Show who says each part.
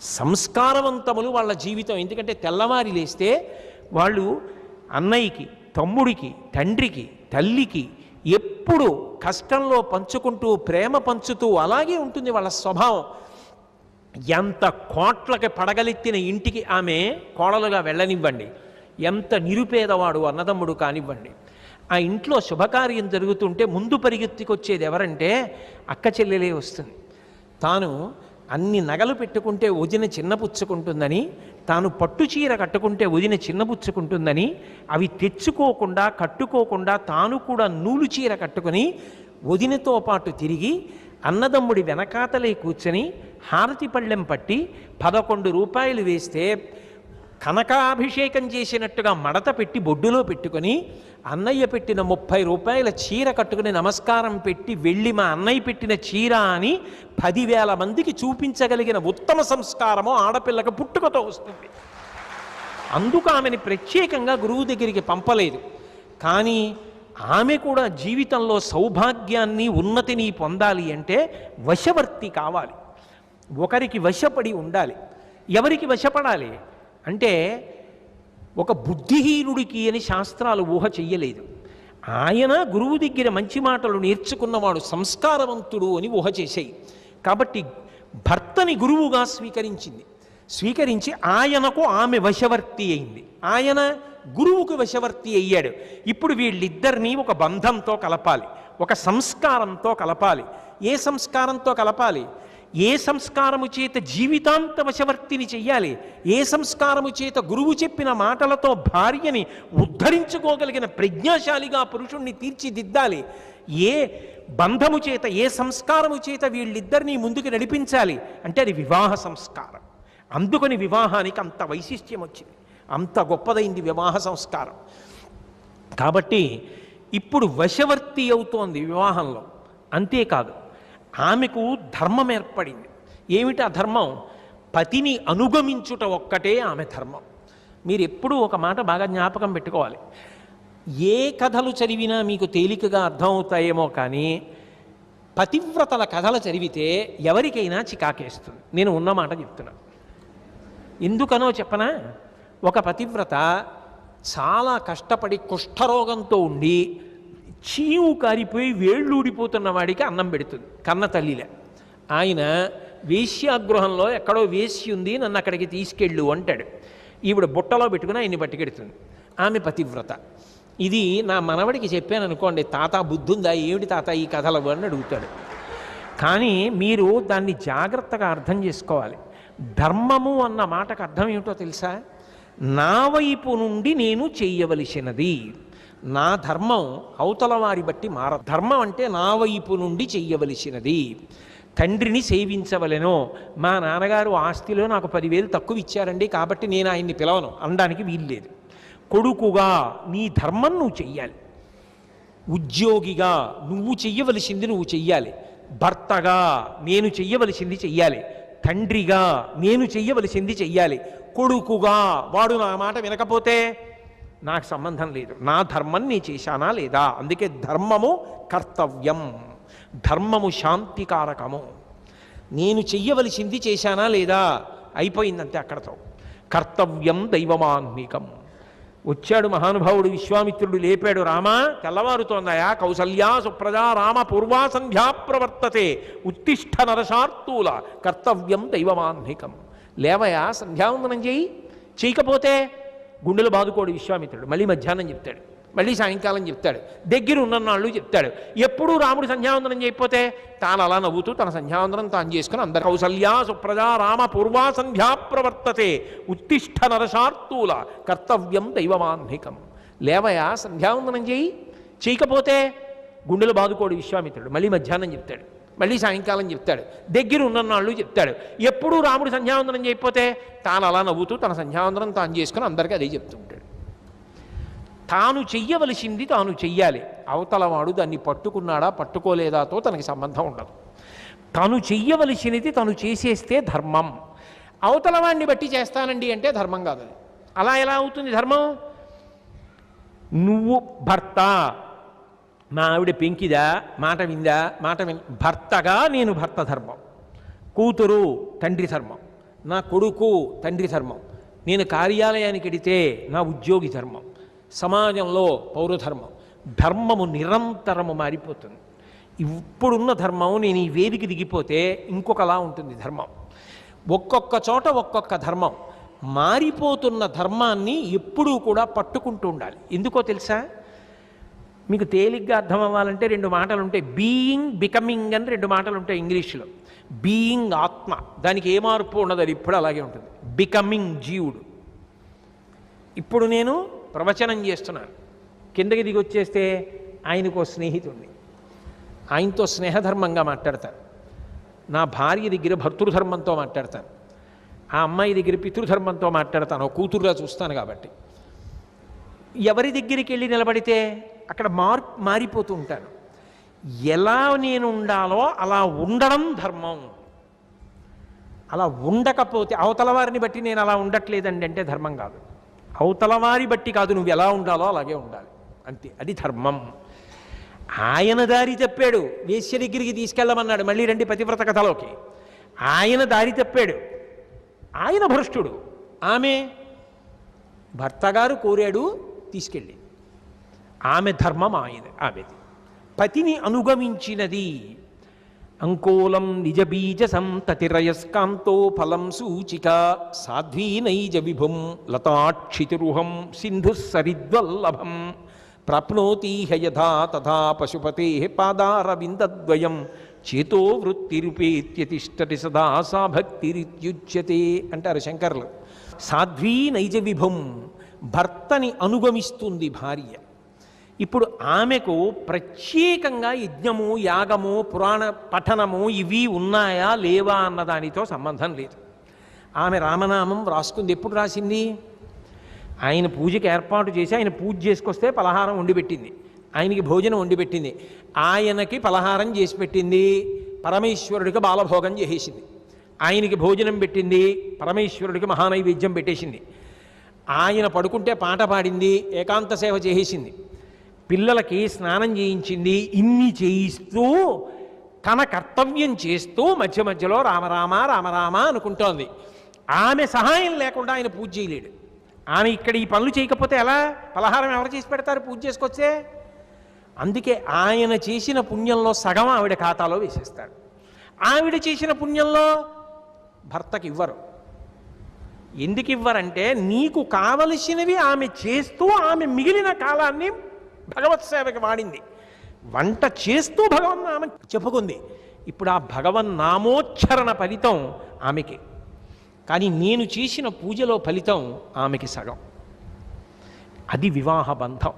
Speaker 1: సంస్కారవంతములు వాళ్ళ జీవితం. ఎందుకంటే తెల్లవారి లేస్తే వాళ్ళు అన్నయ్యకి తమ్ముడికి తండ్రికి తల్లికి ఎప్పుడు కష్టంలో పంచుకుంటూ ప్రేమ పంచుతూ అలాగే ఉంటుంది వాళ్ళ స్వభావం. ఎంత కోట్లకి పడగలెత్తిన ఇంటికి ఆమె కోడలుగా వెళ్ళనివ్వండి. ఎంత నిరుపేదవాడు అన్నదమ్ముడు కానివ్వండి. ఆ ఇంట్లో శుభకార్యం జరుగుతుంటే ముందు పరిగెత్తికొచ్చేది ఎవరంటే అక్క చెల్లెలే వస్తుంది. తాను అన్ని నగలు పెట్టుకుంటే వదిన చిన్నపుచ్చుకుంటుందని తాను పట్టు చీర కట్టుకుంటే వదిన చిన్నపుచ్చుకుంటుందని అవి తెచ్చుకోకుండా కట్టుకోకుండా తాను కూడా నూలు చీర కట్టుకుని వదినతో పాటు తిరిగి అన్నదమ్ముడి వెనకాతలై కూర్చొని హారతి పళ్ళెం పట్టి పదకొండు రూపాయలు వేస్తే కనకాభిషేకం చేసినట్టుగా మడత పెట్టి బొడ్డులో పెట్టుకొని అన్నయ్య పెట్టిన ముప్పై రూపాయల చీర కట్టుకుని నమస్కారం పెట్టి వెళ్ళి మా అన్నయ్య పెట్టిన చీర అని పదివేల మందికి చూపించగలిగిన ఉత్తమ సంస్కారము ఆడపిల్లకు పుట్టుకతో వస్తుంది. అందుకు ఆమెని ప్రత్యేకంగా గురువు దగ్గరికి పంపలేదు. కానీ ఆమె కూడా జీవితంలో సౌభాగ్యాన్ని ఉన్నతిని పొందాలి అంటే వశవర్తి కావాలి. ఒకరికి వశపడి ఉండాలి. ఎవరికి వశపడాలి? అంటే ఒక బుద్ధిహీనుడికి అని శాస్త్రాలు ఊహ చెయ్యలేదు. ఆయన గురువు దగ్గర మంచి మాటలు నేర్చుకున్నవాడు సంస్కారవంతుడు అని ఊహ చేశాయి కాబట్టి భర్తని గురువుగా స్వీకరించింది. స్వీకరించి ఆయనకు ఆమె వశవర్తి అయింది. ఆయన గురువుకు వశవర్తి అయ్యాడు. ఇప్పుడు వీళ్ళిద్దరినీ ఒక బంధంతో కలపాలి. ఒక సంస్కారంతో కలపాలి. ఏ సంస్కారంతో కలపాలి? ఏ సంస్కారము చేత జీవితాంత వశవర్తిని చెయ్యాలి? ఏ సంస్కారము చేత గురువు చెప్పిన మాటలతో భార్యని ఉద్ధరించుకోగలిగిన ప్రజ్ఞాశాలిగా పురుషుణ్ణి తీర్చిదిద్దాలి? ఏ బంధము చేత ఏ సంస్కారము చేత వీళ్ళిద్దరినీ ముందుకు నడిపించాలి? అంటే అది వివాహ సంస్కారం. అందుకని వివాహానికి అంత వైశిష్ట్యం వచ్చింది. అంత గొప్పదైంది వివాహ సంస్కారం. కాబట్టి ఇప్పుడు వశవర్తి అవుతోంది వివాహంలో. అంతేకాదు ఆమెకు ధర్మం ఏర్పడింది. ఏమిటి ఆ ధర్మం? పతిని అనుగమించుట ఒక్కటే ఆమె ధర్మం. మీరు ఎప్పుడూ ఒక మాట బాగా జ్ఞాపకం పెట్టుకోవాలి. ఏ కథలు చదివినా మీకు తేలికగా అర్థమవుతాయేమో కానీ పతివ్రతల కథలు చదివితే ఎవరికైనా చికాకేస్తుంది. నేను ఉన్న మాట చెప్తున్నా. ఎందుకనో చెప్పనా? ఒక పతివ్రత చాలా కష్టపడి కుష్ఠరోగంతో ఉండి చీవు కారిపోయి వేళ్ళు ఊడిపోతున్న వాడికి అన్నం పెడుతుంది కన్న తల్లిలే. ఆయన వేశ్యాగృహంలో ఎక్కడో వేసి ఉంది నన్ను అక్కడికి తీసుకెళ్ళు అంటాడు. ఈవిడ బుట్టలో పెట్టుకుని ఆయన్ని పట్టుకెడుతుంది. ఆమె పతివ్రత. ఇది నా మనవడికి చెప్పాను అనుకోండి తాత బుద్ధుందా? ఏమిటి తాత ఈ కథలు? అని అడుగుతాడు. కానీ మీరు దాన్ని జాగ్రత్తగా అర్థం చేసుకోవాలి. ధర్మము అన్న మాటకు అర్థం ఏమిటో తెలుసా? నా వైపు నుండి నేను చేయవలసినది. నా ధర్మం అవతల వారి బట్టి మార ధర్మం అంటే నా వైపు నుండి చెయ్యవలసినది. తండ్రిని సేవించవలెను. మా నాన్నగారు ఆస్తిలో నాకు పదివేలు తక్కువ ఇచ్చారండి కాబట్టి నేను ఆయన్ని పిలవను. అనడానికి వీల్లేదు. కొడుకుగా నీ ధర్మం నువ్వు చెయ్యాలి. ఉద్యోగిగా నువ్వు చెయ్యవలసింది నువ్వు చెయ్యాలి. భర్తగా నేను చెయ్యవలసింది చెయ్యాలి. తండ్రిగా నేను చెయ్యవలసింది చెయ్యాలి. కొడుకుగా వాడు నా మాట వినకపోతే నాకు సంబంధం లేదు. నా ధర్మం నీ చేశానా లేదా? అందుకే ధర్మము కర్తవ్యం. ధర్మము శాంతికారకము. నేను చెయ్యవలసింది చేశానా లేదా? అయిపోయిందంతే అక్కడతో. కర్తవ్యం దైవమాన్నికం వచ్చాడు మహానుభావుడు విశ్వామిత్రుడు లేపాడు రామా తెల్లవారుతోందయా? కౌసల్యా సుప్రజా రామ పూర్వా సంధ్యా ప్రవర్తతే. ఉత్తిష్ట నరశార్తూల. కర్తవ్యం దైవమాన్నికం లేవయా? సంధ్యావందనం చేయి. చేయకపోతే గుండెలు బాదుకోడు విశ్వామిత్రుడు. మళ్ళీ మధ్యాహ్నం చెప్తాడు. మళ్ళీ సాయంకాలం చెప్తాడు. దగ్గర ఉన్ననాళ్ళు చెప్తాడు. ఎప్పుడూ రాముడు సంధ్యావందనం చేయకపోతే తాను అలా నవ్వుతూ తన సంధ్యావందనం తాను చేసుకుని అందరు కౌసల్యా సుప్రజా రామ పూర్వా సంధ్యా ప్రవర్తతే ఉత్తిష్ట నరశార్తూల కర్తవ్యం దైవమాన్నికం. లేవయా సంధ్యావందనం చేయి. చేయకపోతే గుండెలు బాదుకోడు విశ్వామిత్రుడు. మళ్ళీ మధ్యాహ్నం చెప్తాడు. మళ్ళీ సాయంకాలం చెప్తాడు. దగ్గర ఉన్ననాళ్ళు చెప్తాడు. ఎప్పుడూ రాముడు సంధ్యావందనం చేయకపోతే తాను అలా నవ్వుతూ తన సంధ్యావందనం తాను చేసుకుని అందరికీ అదే చెప్తూ ఉంటాడు. తాను చెయ్యవలసింది తాను చెయ్యాలి. అవతలవాడు దాన్ని పట్టుకున్నాడా పట్టుకోలేదాతో తనకి సంబంధం ఉండదు. తాను చెయ్యవలసినది తను చేసేస్తే ధర్మం. అవతలవాడిని బట్టి చేస్తానండి అంటే ధర్మం కాదు అలా ఎలా అవుతుంది ధర్మం? నువ్వు భర్త. మా ఆవిడ పెంకిదా మాట విందా మాట విన్ భర్తగా నేను భర్త ధర్మం. కూతురు తండ్రి ధర్మం. నా కొడుకు తండ్రి ధర్మం. నేను కార్యాలయానికి వెడితే నా ఉద్యోగి ధర్మం. సమాజంలో పౌరధర్మం ధర్మము నిరంతరము మారిపోతుంది. ఇప్పుడున్న ధర్మం నేను ఈ వేదిక దిగిపోతే ఇంకొకలా ఉంటుంది ధర్మం. ఒక్కొక్క చోట ఒక్కొక్క ధర్మం. మారిపోతున్న ధర్మాన్ని ఎప్పుడూ కూడా పట్టుకుంటూ ఉండాలి. ఎందుకో తెలుసా? మీకు తేలిగ్గా అర్థం అవ్వాలంటే రెండు మాటలు ఉంటాయి. బీయింగ్ బికమింగ్ అని రెండు మాటలు ఉంటాయి ఇంగ్లీష్లో. బీయింగ్ ఆత్మ. దానికి ఏ మార్పు ఉండదు అది ఇప్పుడు అలాగే ఉంటుంది. బికమింగ్ జీవుడు. ఇప్పుడు నేను ప్రవచనం చేస్తున్నాను. కిందకి దిగి వచ్చేస్తే ఆయనకు స్నేహితుడిని ఆయనతో స్నేహధర్మంగా మాట్లాడతాను. నా భార్య దగ్గర భర్తృధర్మంతో మాట్లాడతాను. ఆ అమ్మాయి దగ్గర పితృధర్మంతో మాట్లాడతాను. ఒక కూతురుగా చూస్తాను కాబట్టి. ఎవరి దగ్గరికి వెళ్ళి నిలబడితే అక్కడ మార్ మారిపోతూ ఉంటాను. ఎలా నేను ఉండాలో అలా ఉండడం ధర్మం. అలా ఉండకపోతే అవతల వారిని బట్టి నేను అలా ఉండట్లేదండి అంటే ధర్మం కాదు. అవతల వారి బట్టి కాదు నువ్వు ఎలా ఉండాలో అలాగే ఉండాలి. అంతే అది ధర్మం. ఆయన దారి తప్పాడు. వేశ్య దగ్గరికి తీసుకెళ్ళమన్నాడు మళ్ళీ రండి పతివ్రత కథలోకి. ఆయన దారి తప్పాడు. ఆయన భ్రష్టుడు. ఆమె భర్తగారు కోరాడు తీసుకెళ్ళి. ఆమె ధర్మం ఆయన ఆమెది. పతిని అనుగమించినది అంకోలం నిజబీజ సంతతిరయస్కాంతో ఫలం సూచిక సాధ్వీ నైజ విభుం లతాక్షితిరుహం సింధు సరిద్వల్లభం ప్రాప్నోతి యథా తథా పశుపతే పాదారవిందద్వయం చేతో వృత్తిరుపేత్యతిష్టటి సదా సా భక్తిరిత్యుచ్యతే అంటారు శంకర్లు. సాధ్వీ నైజ విభుం భర్తని అనుగమిస్తుంది భార్య. ఇప్పుడు ఆమెకు ప్రత్యేకంగా యజ్ఞము యాగము పురాణ పఠనము ఇవి ఉన్నాయా లేవా అన్నదానితో సంబంధం లేదు. ఆమె రామనామం రాసుకుంది ఎప్పుడు రాసింది? ఆయన పూజకి ఏర్పాటు చేసి ఆయన పూజ చేసుకొస్తే పలహారం వండిపెట్టింది ఆయనకి భోజనం వండిపెట్టింది ఆయనకి పలహారం చేసి పెట్టింది. పరమేశ్వరుడికి బాలభోగం చేసేసింది. ఆయనకి భోజనం పెట్టింది. పరమేశ్వరుడికి మహానైవేద్యం పెట్టేసింది. ఆయన పడుకుంటే పాట పాడింది. ఏకాంత సేవ చేసేసింది. పిల్లలకి స్నానం చేయించింది ఇన్ని చేయిస్తూ తన కర్తవ్యం చేస్తూ మధ్య మధ్యలో రామరామ రామరామ అనుకుంటోంది. ఆమె సహాయం లేకుండా ఆయన పూజ చేయలేడు. ఆమె ఇక్కడ ఈ పనులు చేయకపోతే ఎలా? పలహారం ఎవరు చేసి పెడతారు పూజ చేసుకొచ్చే? అందుకే ఆయన చేసిన పుణ్యంలో సగం ఆవిడ ఖాతాలో వేసేస్తాడు ఆవిడ చేసిన పుణ్యంలో భర్తకి ఇవ్వరు. ఎందుకు ఇవ్వరంటే నీకు కావలసినవి ఆమె చేస్తూ ఆమె మిగిలిన కాలాన్ని భగవత్ సేవకి వాడింది. వంట చేస్తూ భగవన్నామ చెప్పుకుంది. ఇప్పుడు ఆ భగవన్నామోచ్చరణ ఫలితం ఆమెకి. కానీ నేను చేసిన పూజలో ఫలితం ఆమెకి సగం. అది వివాహ బంధం.